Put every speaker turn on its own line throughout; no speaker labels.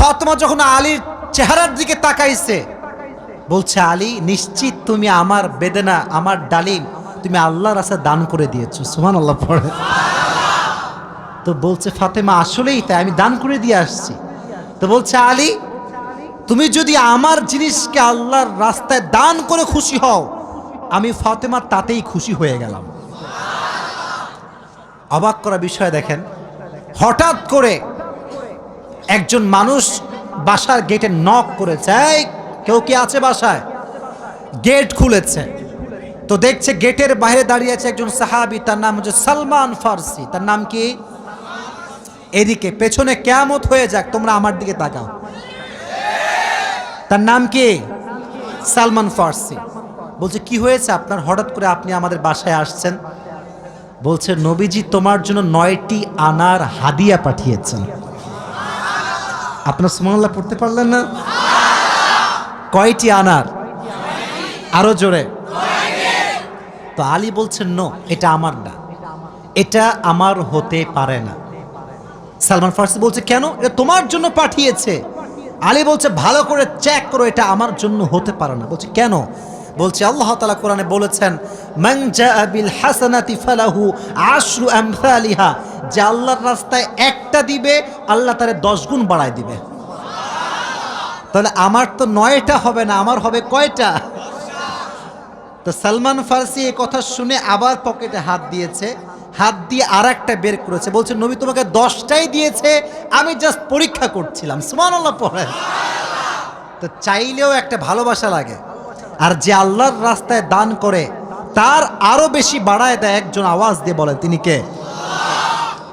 ফাতেমা যখন আলীর চেহারার দিকে তাকাইছে, বলছে, আলী, নিশ্চিত তুমি আমার বেদনা, আমার ডালিম, তুমি আল্লাহর রাস্তায় দান করে দিয়েছ। সুমান আল্লাহ পড়ে। তো বলছে, ফাতেমা, আসলেই তাই, আমি দান করে দিয়ে আসছি। তো বলছে, আলী, তুমি যদি আমার জিনিসকে আল্লাহর রাস্তায় দান করে খুশি হও, আমি ফাতেমা তাতেই খুশি হয়ে গেলাম। অবাক করা বিষয় দেখেন, হঠাৎ করে একজন মানুষ বাসার গেটে নক করেছে। কেউ কি আছে বাসায়? গেট খুলেছে। তো দেখছে গেটের বাইরে দাঁড়িয়ে আছে একজন সাহাবি, তার নাম হচ্ছে সালমান ফার্সি। তার নাম কি? এদিকে, পেছনে কেয়ামত হয়ে যাক, তোমরা আমার দিকে তাকাও। তার নাম কি? সালমান ফার্সি। বলছে, কি হয়েছে আপনার? হঠাৎ করে আপনি আমাদের বাসায় আসছেন? বলছে, নবীজি তোমার জন্য নয়টি আনার হাদিয়া পাঠিয়েছেন। আপনার সুমানাল্লাহ পড়তে পারলেন না? কয়টি আনার? আরও জোরে। তো আলী বলছেন, নো, এটা আমার না। এটা আমার হতে পারে না। সালমান ফার্সি বলছে, কেন? এটা তোমার জন্য পাঠিয়েছে। আলী বলছে, ভালো করে চেক করো, এটা আমার জন্য হতে পারে না। বলছে, কেন? বলছে, আল্লাহ তালা কোরআনে বলেছেন যে আল্লাহর রাস্তায় একটা দিবে, আল্লাহ তারে দশ গুণ বাড়ায় দিবে। তাহলে আমার তো নয়টা হবে না, আমার হবে কয়টা? তো সালমান ফার্সি এই কথা শুনে আবার পকেটে হাত দিয়েছে, হাত দিয়ে আর একটা বের করেছে, বলছে, নবী তোমাকে দশটাই দিয়েছে, আমি জাস্ট পরীক্ষা করছিলাম। সুমান আল্লাহ পড়ে। তো চাইলেও একটা ভালোবাসা লাগে। আর যে আল্লাহর রাস্তায় দান করে, তার আরও বেশি বাড়ায় দেয় একজন আওয়াজ দিয়ে বলেন, তিনি কে?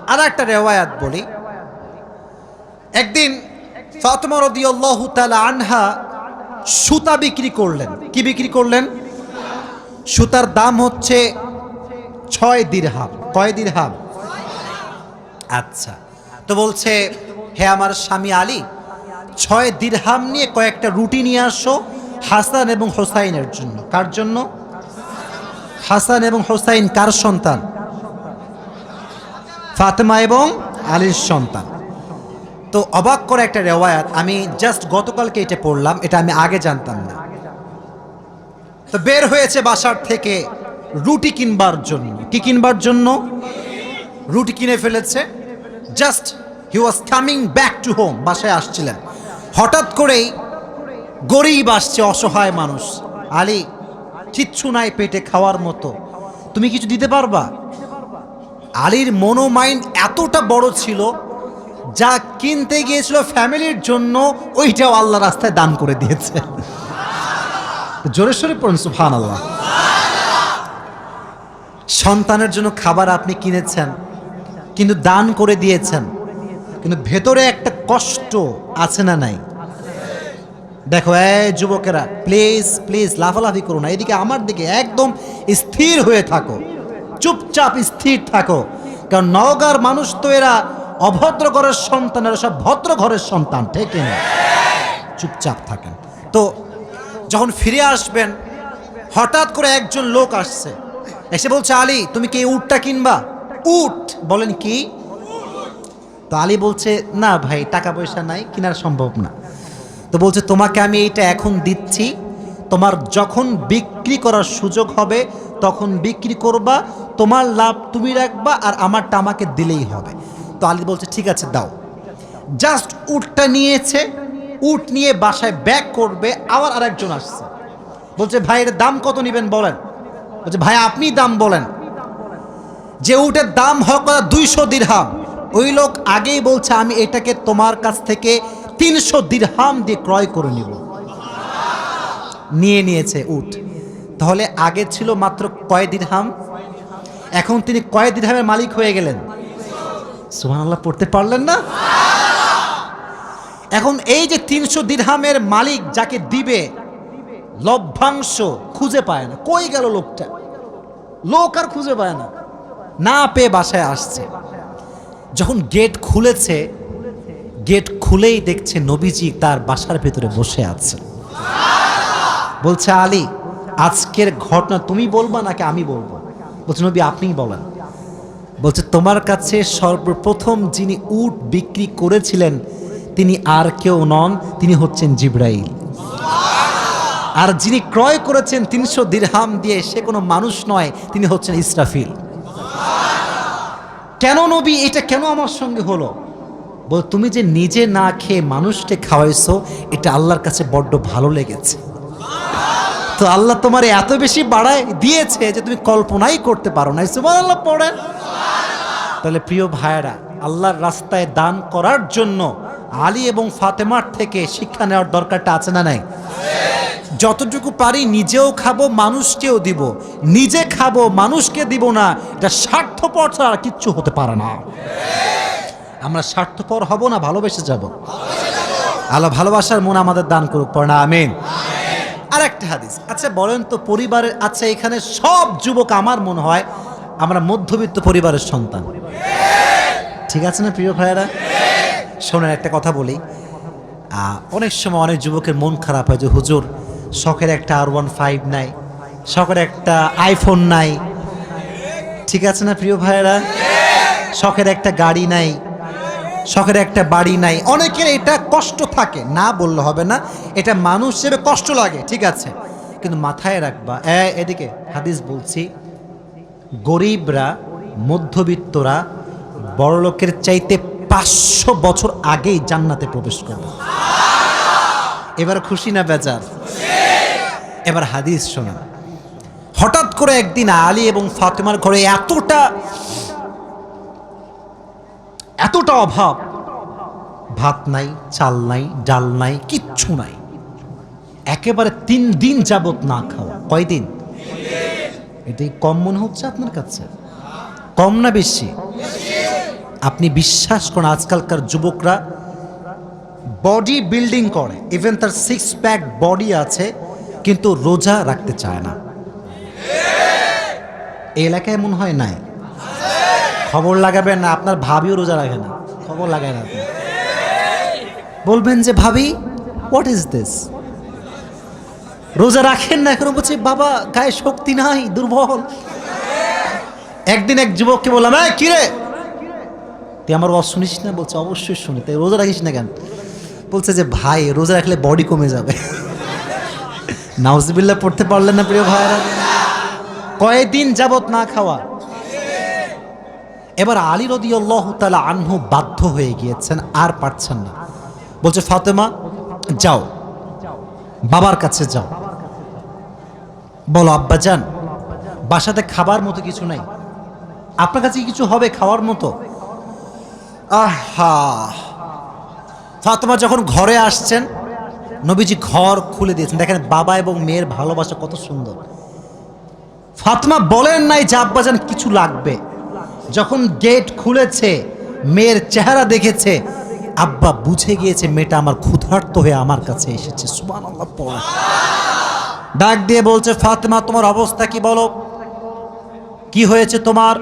আর একটা রেওয়ায়াত বলি। একদিন ফাতেমা রদিয়াল্লাহু তাআলা আনহা সুতা বিক্রি করলেন। কি বিক্রি করলেন? সুতার দাম হচ্ছে ছয় দিরহাম। কয় দিরহাম? আচ্ছা। তো বলছে, হে আমার স্বামী আলী, ছয় দিরহাম নিয়ে কয়েকটা রুটি নিয়ে আসো হাসান এবং হোসাইনের জন্য। কার জন্য? হাসান এবং হোসাইন কার সন্তান? ফাতেমা এবং আলীর সন্তান। তো অবাক করে একটা রেওয়ায়াত, আমি জাস্ট গতকালকে এটা পড়লাম, এটা আমি আগে জানতাম না। তো বের হয়েছে বাসার থেকে রুটি কিনবার জন্য। কি কিনবার জন্য? রুটি কিনে ফেলেছে। Just he was coming back to home বাসায় আসছিলেন। হঠাৎ করেই গরিব আসছে, অসহায় মানুষ। আলী, কিচ্ছু নাই পেটে খাওয়ার মতো। তুমি কিছু দিতে পারবা? আলীর মনো মাইন্ড এতটা বড় ছিল, যা কিনতে গিয়েছিল ফ্যামিলির জন্য, ওইটাও আল্লাহ রাস্তায় দান করে দিয়েছে। জোরে সোরে পড়ুন সুফান আল্লাহ সন্তানের জন্য খাবার আপনি কিনেছেন, কিন্তু দান করে দিয়েছেন, কিন্তু ভেতরে একটা কষ্ট আছে না নাই? দেখো এই যুবকেরা প্লিজ প্লিজ লাফালাফি করো না। এদিকে আমার দিকে একদম স্থির হয়ে থাকো। চুপচাপ স্থির থাকো। কারণ নওগাঁর মানুষ তো এরা অভদ্র ঘরের সন্তান, এরা সব ভদ্র ঘরের সন্তান, ঠিক না? চুপচাপ থাকেন। তো যখন ফিরে আসবেন, হঠাৎ করে একজন লোক আসছে। এসে বলছে, আলী, তুমি কি উটটা কিনবা? উট? বলেন, কি? তো আলী বলছে, না ভাই, টাকা পয়সা নাই, কেনার সম্ভব না। তো বলছে, তোমাকে আমি এইটা এখন দিচ্ছি। তোমার যখন বিক্রি করার সুযোগ হবে, তখন বিক্রি করবা, তোমার লাভ তুমি রাখবা আর আমারটা আমাকে দিলেই হবে। তো আলী বলছে, ঠিক আছে, দাও। জাস্ট উটটা নিয়েছে, উট নিয়ে বাসায় ব্যাক করবে, আবার আরেকজন আসছে। বলছে, ভাই, এর দাম কত নেবেন বলেন? বলছে, ভাই, আপনি দাম বলেন। যে উটের দাম হক দুইশো দিরহাম। ওই লোক আগেই বলছে, আমি এটাকে তোমার কাছ থেকে তিনশো দিরহাম দিয়ে ক্রয় করে নিব নিয়ে নিয়েছে উট। তাহলে আগে ছিল মাত্র কয় দিরহাম? এখন তিনি কয় দিরহামের মালিক হয়ে গেলেন? সুবহানাল্লাহ, পড়তে পারলেন না? এখন এই যে তিনশো দিরহামের মালিক যাকে দিবে, লভ্যাংশ খুঁজে পায় না। কই গেল লোকটা? লোক আর খুঁজে পায় না। না পেয়ে বাসায় আসছে। যখন গেট খুলেছে গেট খুলেই দেখছে নবীজি তার বাসার ভেতরে বসে আছে। বলছে, আলী, আজকের ঘটনা তুমি বলবা নাকি আমি বলব? বলছে, নবী, আপনিই বলেন। বলছে, তোমার কাছে সর্বপ্রথম যিনি উট বিক্রি করেছিলেন, তিনি আর কেউ নন, তিনি হচ্ছেন জিব্রাইল। আর যিনি ক্রয় করেছেন তিনশো দিরহাম দিয়ে, সে কোনো মানুষ নয়, তিনি হচ্ছেন ইসরাফিল। কেন নবী, এটা কেন আমার সঙ্গে হলো? বল, তুমি যে নিজে না খেয়ে মানুষকে খাওয়াইছো, এটা আল্লাহর কাছে বড্ড ভালো লেগেছে। তো আল্লাহ তোমার এত বেশি বাড়ায় দিয়েছে যে তুমি কল্পনাই করতে পারো না সুমান আল্লাহ পড়েন। তাহলে প্রিয় ভাইয়েরা, আল্লাহর রাস্তায় দান করার জন্য আলী এবং ফাতেমার থেকে শিক্ষা নেওয়ার দরকারটা আছে না নাই? যতটুকু পারি নিজেও খাব, মানুষকেও দিব। নিজে খাব, মানুষকে দিব না, এটা স্বার্থপর ছাড়া কিচ্ছু হতে পারে না। আমরা স্বার্থপর হব না ভালোবেসে যাব? আল্লাহ ভালোবাসার মন আমাদের দান করুক পড়া আমিন। আর একটা হাদিস আচ্ছা বলেন তো পরিবারের আচ্ছা এখানে সব যুবক আমার মনে হয় আমরা মধ্যবিত্ত পরিবারের সন্তান। ঠিক আছে না প্রিয় ভাইয়েরা? শোনেন, একটা কথা বলি। অনেক সময় অনেক যুবকের মন খারাপ হয় যে, হুজুর, শখের একটা আর ওয়ান ফাইভ নাই, শখের একটা আইফোন নাই। ঠিক আছে না প্রিয় ভাইয়েরা? শখের একটা গাড়ি নাই শখের একটা বাড়ি নাই। অনেকের এটা কষ্ট থাকে, না বললে হবে না। এটা মানুষ হিসেবে কষ্ট লাগে, ঠিক আছে। কিন্তু মাথায় রাখবা এদিকে হাদিস বলছি, গরিবরা, মধ্যবিত্তরা বড়লোকের চাইতে পাঁচশো বছর আগেই জান্নাতে প্রবেশ করবে। এবার খুশি না বেজার? এবার হাদিস শোনা হঠাৎ করে একদিন আলী এবং ফাতেমার ঘরে এতটা এতটা অভাব। ভাত নাই, চাল নাই, ডাল নাই, কিচ্ছু নাই। একেবারে তিন দিন যাবত না খাওয়া। কয়দিন? এটাই কম মনে হচ্ছে আপনার কাছে? কম না বেশি? আপনি বিশ্বাস করেন আজকালকার যুবকরা বডি বিল্ডিং করে। ইভেন তার সিক্স প্যাক বডি আছে, কিন্তু রোজা রাখতে চায় না। এলাকায় মনে হয় নাই? খবর লাগাবেন না, আপনার ভাবিও রোজা রাখে না। খবর লাগায় না বলবেন যে, ভাবি হোয়াট ইজ দিস রোজা রাখেন না এখন, বলছে, বাবা, গায়ে শক্তি নাই, দুর্বল। একদিন এক যুবককে বললাম হ্যাঁ কিরে তুই আমার ওয়াজ শুনিস না? বলছে, অবশ্যই শুনি। তাই রোজা রাখিস না কেন? বলছে যে, ভাই, রোজা রাখলে বডি কমে যাবে। নাউজবিল্লা পড়তে পারলেন না, প্রিয় ভাইরা কয়েকদিন যাবত না খাওয়া। এবার আলী রদি আল্লাহ তালা আনহু বাধ্য হয়ে গিয়েছেন, আর পারছেন না। বলছে, ফাতেমা, যাও। বাবার কাছে যাও। বলো, আব্বা যান, বাসাতে খাবার মতো কিছু নাই। আপনার কাছে কিছু হবে খাওয়ার মতো? আহা! ফাতেমা যখন ঘরে আসছেন, নবীজি ঘর খুলে দিয়েছেন। দেখেন, বাবা এবং মেয়ের ভালোবাসা কত সুন্দর। ফাতমা বলেন নাই যে আব্বাজান কিছু লাগবে। যখন গেট খুলেছে, মেয়ের চেহারা দেখেছে, আব্বা বুঝে গিয়েছে মেয়েটা আমার ক্ষুধার্ত হয়ে আমার কাছে এসেছে। সুবান আল্লাহ ডাক দিয়ে বলছে, ফাতেমা, তোমার অবস্থা কি বলো? কি হয়েছে তোমার?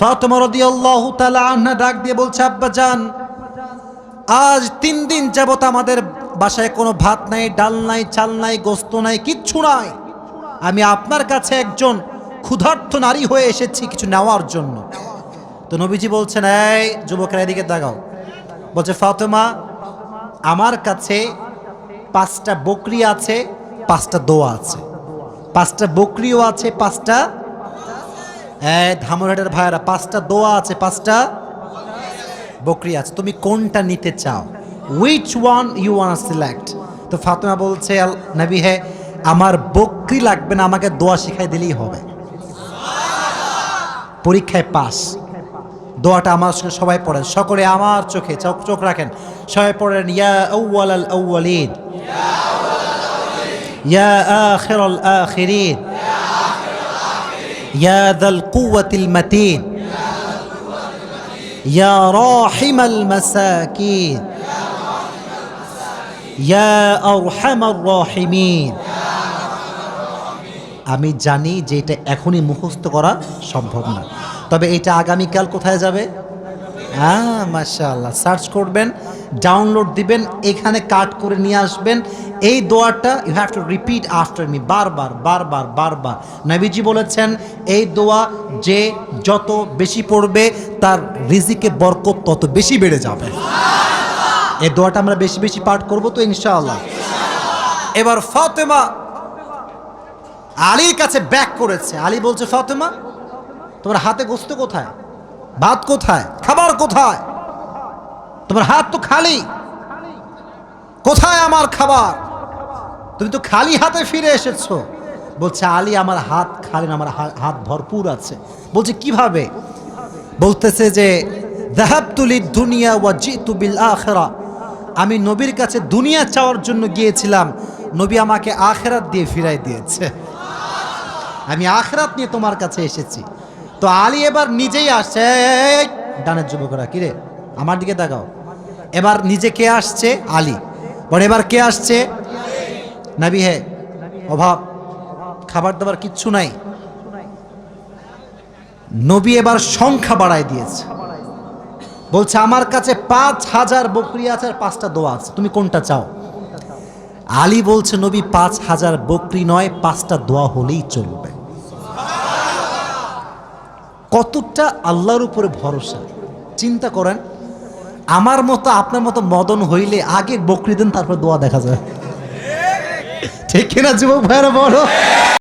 ফাতেমা রাদিয়াল্লাহু তাআলা আনহা ডাক দিয়ে বলছে, আব্বা জান, আজ তিন দিন যাবত আমাদের বাসায় কোনো ভাত নাই, ডাল নাই, চাল নাই, গোস্ত নাই, কিচ্ছু নাই। আমি আপনার কাছে একজন ক্ষুধার্ত নারী হয়ে এসেছি কিছু নেওয়ার জন্য। তো নবীজি বলছেন, এই যুবকেরা, এদিকে দাগাও বলছে, ফাতেমা, আমার কাছে পাঁচটা বকরি আছে, পাঁচটা দোয়া আছে। পাঁচটা বকরিও আছে, পাঁচটা ধামরহাটের ভাইয়েরা, পাঁচটা দোয়া আছে, পাঁচটা বকরি আছে। তুমি কোনটা নিতে চাও? Which one you one select তো ফাতেমা বলছে নবী হে, আমার বকরি লাগবে না, আমাকে দোয়া শিখাই দিলেই হবে। পরীক্ষায় পাস। দোয়াটা আমার সঙ্গে সবাই পড়েন। সকলে আমার চোখে চোখ চোখ রাখেন। সবাই পড়েন, ইয়া আউ্য়াল আল আউ্য়ালিন ইয়া আখির আল আখিরিন। ইয়া দাল কুয়াতিল মাতিন। ইয়া রাহিম আল মাসাকিন। ইয়া আরহাম আর রাহিমিন। আমি জানি যে এটা এখনই মুখস্থ করা সম্ভব না। তবে এটা আগামীকাল কোথায় যাবে? হ্যাঁ মাশাআল্লাহ। সার্চ করবেন ডাউনলোড দিবেন, এখানে কাট করে নিয়ে আসবেন। এই দোয়াটা you have to repeat after me বারবার বারবার বারবার। নবীজি বলেছেন, এই দোয়া যে যত বেশি পড়বে, তার রিজিকে বরকত তত বেশি বেড়ে যাবে। এই দোয়াটা আমরা বেশি বেশি পাঠ করব তো ইনশাআল্লাহ। এবার ফাতেমা আলীর কাছে ব্যাক করেছে। আলী বলছে, ফাতেমা, তোমার হাতে গোস্ত কোথায়? ভাত কোথায়? খাবার কোথায়? তোমার হাত তো খালি। কোথায় আমার খাবার? তুমি তো খালি হাতে ফিরে এসেছ। বলছে, আলী, আমার হাত খালি আমার হাত ভরপুর আছে। বলছে, কীভাবে? বলতেছে যে দুনিয়া ওয়া আখেরা আমি নবীর কাছে দুনিয়া চাওয়ার জন্য গিয়েছিলাম। নবী আমাকে আখেরাত দিয়ে ফিরাই দিয়েছে। আমি আখরাত নিয়ে তোমার কাছে এসেছি। তো আলী এবার নিজেই আসছে ডানের যুবকরা কিরে আমার দিকে তাকাও। এবার নিজে কে আসছে? আলী। পরে এবার কে আসছে? নাবি হে, অভাব, খাবার দাবার কিচ্ছু নাই। নবী এবার সংখ্যা বাড়ায় দিয়েছে। বলছে, আমার কাছে পাঁচ হাজার বকরি আছে আর পাঁচটা দোয়া আছে। তুমি কোনটা চাও? আলী বলছে, নবী, পাঁচ হাজার বকরি নয়, পাঁচটা দোয়া হলেই চলবে। কতটা আল্লাহর উপরে ভরসা? চিন্তা করেন, আমার মতো, আপনার মতো মদন হইলে আগে বকরি দেন, তারপর দোয়া দেখা যায়। ঠিক কিনা, যুবক ভাইরা বলো?